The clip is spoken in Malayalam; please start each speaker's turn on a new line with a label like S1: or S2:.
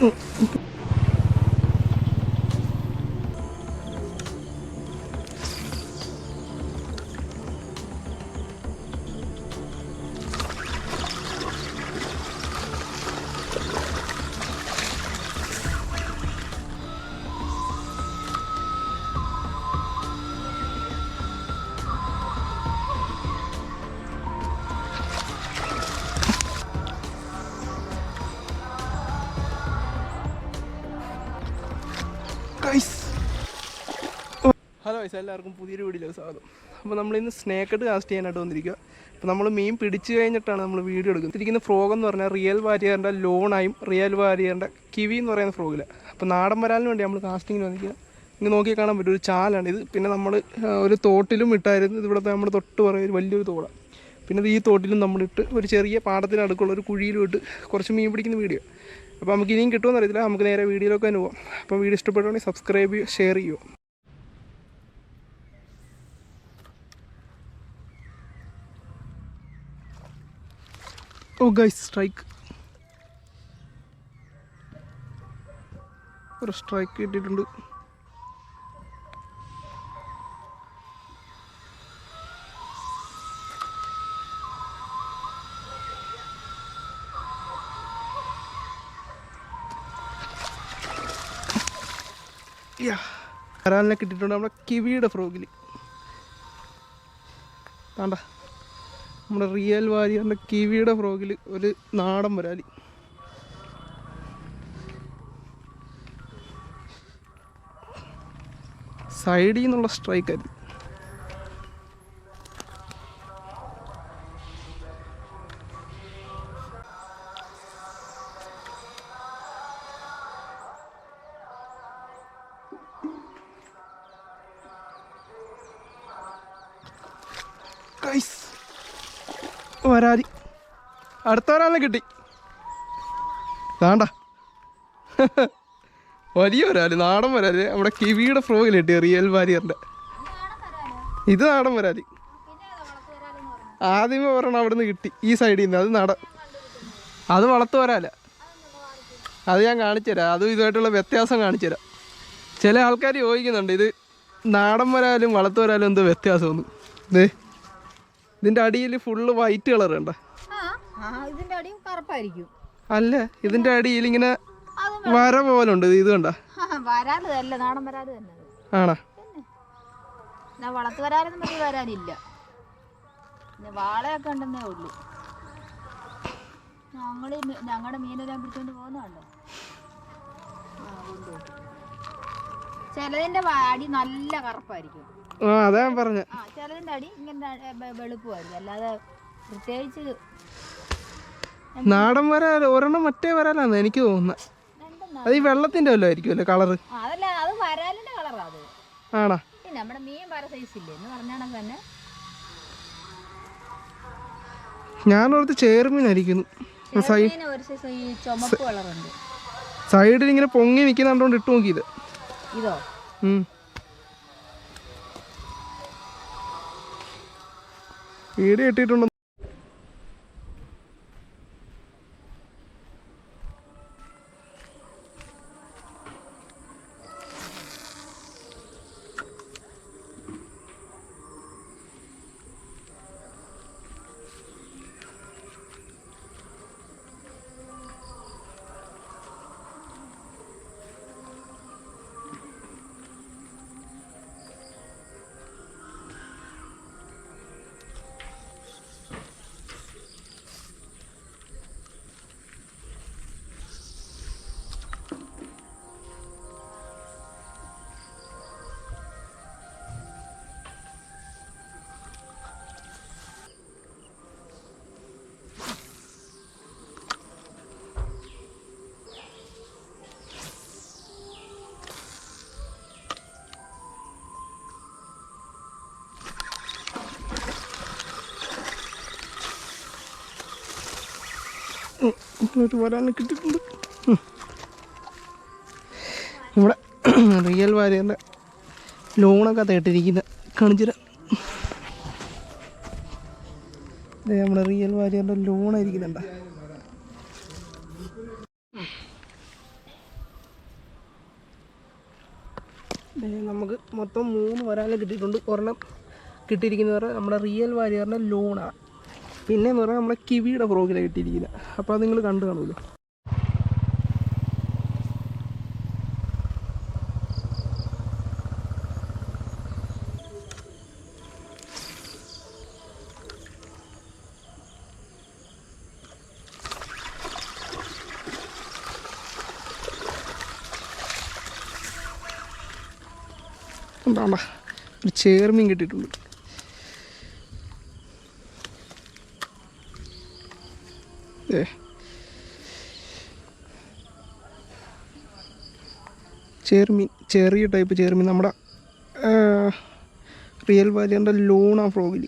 S1: Mm-hmm. ഹലോ വയസ്സ് എല്ലാവർക്കും പുതിയൊരു വീഡിയോ സ്വാഗതം. അപ്പോൾ നമ്മൾ ഇന്ന് സ്നേക്കട്ട് കാസ്റ്റ് ചെയ്യാനായിട്ട് വന്നിരിക്കുക അപ്പോൾ നമ്മൾ മീൻ പിടിച്ചു കഴിഞ്ഞിട്ടാണ് നമ്മൾ വീഡിയോ എടുക്കുന്നത്. ഇരിക്കുന്ന ഫ്രോഗ് എന്ന് പറഞ്ഞാൽ റിയൽ വാരിയറിന്റെ ലോണായും റിയൽ വാരിയറിന്റെ കിവി എന്ന് പറയുന്ന ഫ്രോഗില്ല അപ്പോൾ നാടൻ വരാലിന് വേണ്ടി നമ്മൾ കാസ്റ്റിങ്ങിന് വന്നിരിക്കുക ഇങ്ങനെ നോക്കി കാണാൻ പറ്റും. ഒരു ചാലാണ് ഇത്. പിന്നെ നമ്മൾ ഒരു തോട്ടിലും ഇട്ടായിരുന്നു. ഇവിടുത്തെ നമ്മുടെ തൊട്ട് പറയുക ഒരു വലിയൊരു തോടാണ് പിന്നെ ഈ തോട്ടിലും നമ്മളിട്ട് ഒരു ചെറിയ പാടത്തിനടുക്കുള്ള ഒരു കുഴിയിലും ഇട്ട് കുറച്ച് മീൻ പിടിക്കുന്ന വീഡിയോ. അപ്പോൾ നമുക്ക് ഇനിയും കിട്ടുമെന്ന് അറിയത്തില്ല. നമുക്ക് നേരെ വീഡിയോയിലൊക്കെ തന്നെ അപ്പോൾ വീഡിയോ ഇഷ്ടപ്പെടുവാണെങ്കിൽ സബ്സ്ക്രൈബ് ചെയ്യുക ഷെയർ ചെയ്യുക. ഗൈസ് സ്ട്രൈക്ക് ഒരു സ്ട്രൈക്ക് കിട്ടിയിട്ടുണ്ട്. കരാലിനെ കിട്ടിയിട്ടുണ്ട് നമ്മുടെ കിവിയുടെ ഫ്രോഗിൽ താണ്ട നമ്മുടെ റിയൽ വാരിയറിന്റെ കിവിയുടെ ഫ്രോഗിൽ ഒരു നാടൻ വരാലി സൈഡിൽ നിന്നുള്ള സ്ട്രൈക്കായിരുന്നു ഗൈസ് വരാലി അടുത്ത ഒരാളെ കിട്ടി. താണ്ട. വലിയ വരാൽ നാടൻ വരാൽ നമ്മുടെ കിവിയുടെ ഫ്രോയിൽ കിട്ടി റിയൽ വാരിയറിന്റെ. ഇത് നാടൻ വരാൽ ആദ്യമേ ഒരെണ്ണം അവിടെ നിന്ന് കിട്ടി ഈ സൈഡിൽ നിന്ന് അത് നട അത് വളർത്തു വരാല. അത് ഞാൻ കാണിച്ചു തരാം. അതും ഇതുമായിട്ടുള്ള വ്യത്യാസം കാണിച്ചു തരാം. ചില ആൾക്കാർ ചോദിക്കുന്നുണ്ട് ഇത് നാടൻ വരാലും വളർത്തു വരാലും എന്തോ വ്യത്യാസമൊന്നും. ദേ ഇതിന്റെ അടിയിൽ ഫുള്ള് വൈറ്റ് കളർ ഉണ്ട്?
S2: ഇതിന്റെ കറുപ്പായിരിക്കും.
S1: അല്ല ഇതിന്റെ അടിയിൽ ഇങ്ങനെ വര പോലെ ഉണ്ട്. ഇത് കണ്ട?
S2: തന്നെ നാടൻ വരാൽ തന്നെ. അത്.
S1: ആണാ?
S2: പിന്നെ വളർത്ത് വരാലൊന്നും പറ്റി വരാനില്ല. പിന്നെ വാളയൊക്കെ ഉണ്ടെന്നേ ഉള്ളൂ. ഞങ്ങൾ ഞങ്ങളുടെ മീനെല്ലാം പിടിച്ചോണ്ട് പോകുന്നുണ്ടോ ചിലതിന്റെ അടി നല്ല കറുപ്പായിരിക്കും.
S1: ആ അതാ ഞാൻ പറഞ്ഞ.
S2: അടി ഇങ്ങനെ വെളുപ്പമായിരിക്കും. അല്ലാതെ പ്രത്യേകിച്ച്
S1: നാടൻ വരാൽ ഒരെണ്ണം മറ്റേ വരാലാന്ന് എനിക്ക് തോന്നുന്നത് അത് ഈ വെള്ളത്തിന്റെ വല്ലതും ആയിരിക്കും കളറ്?
S2: അതല്ല അത് വരാലിന്റെ കളറാ അത്.
S1: ആണാ?
S2: നമ്മുടെ മീൻ സൈസ് ഇല്ലേ? എന്ന് പറഞ്ഞാൽ തന്നെ.
S1: ഞാനോർത്ത് ചേർമീനായിരിക്കുന്നു സൈഡിൽ ഇങ്ങനെ പൊങ്ങി നിൽക്കുന്നുണ്ടോണ്ട് ഇട്ട് നോക്കിയത്.
S2: ഇതോ?
S1: ഉം. വീഡിയോ വരാനും കിട്ടിയിട്ടുണ്ട്. ഇവിടെ റിയൽ വാര്യന്റെ ലോണൊക്കെ തേട്ടിരിക്കുന്ന കണിച്ചിര. നമ്മുടെ റിയൽ വാര്യന്റെ ലോണായിരിക്കുന്നുണ്ട നമുക്ക് മൊത്തം മൂന്ന് വരാനെ കിട്ടിയിട്ടുണ്ട്. ഒരെണ്ണം കിട്ടിയിരിക്കുന്നത് നമ്മുടെ റിയൽ വാര്യറിന്റെ ലോണാണ് പിന്നെ എന്ന് പറഞ്ഞാൽ നമ്മുടെ കിവിയുടെ ഫ്രോഗിലാണ് കിട്ടിയിരിക്കുന്നത് അപ്പോൾ അത് നിങ്ങൾ കണ്ടു കാണുമല്ലോ. ഒരു ചേർമീൻ കിട്ടിയിട്ടുണ്ട്. ചേർമീൻ ചെറിയ ടൈപ്പ് ചേർമീൻ നമ്മുടെ റിയൽ വാലിയറിന്റെ ലോണ ഫ്രോഗിൽ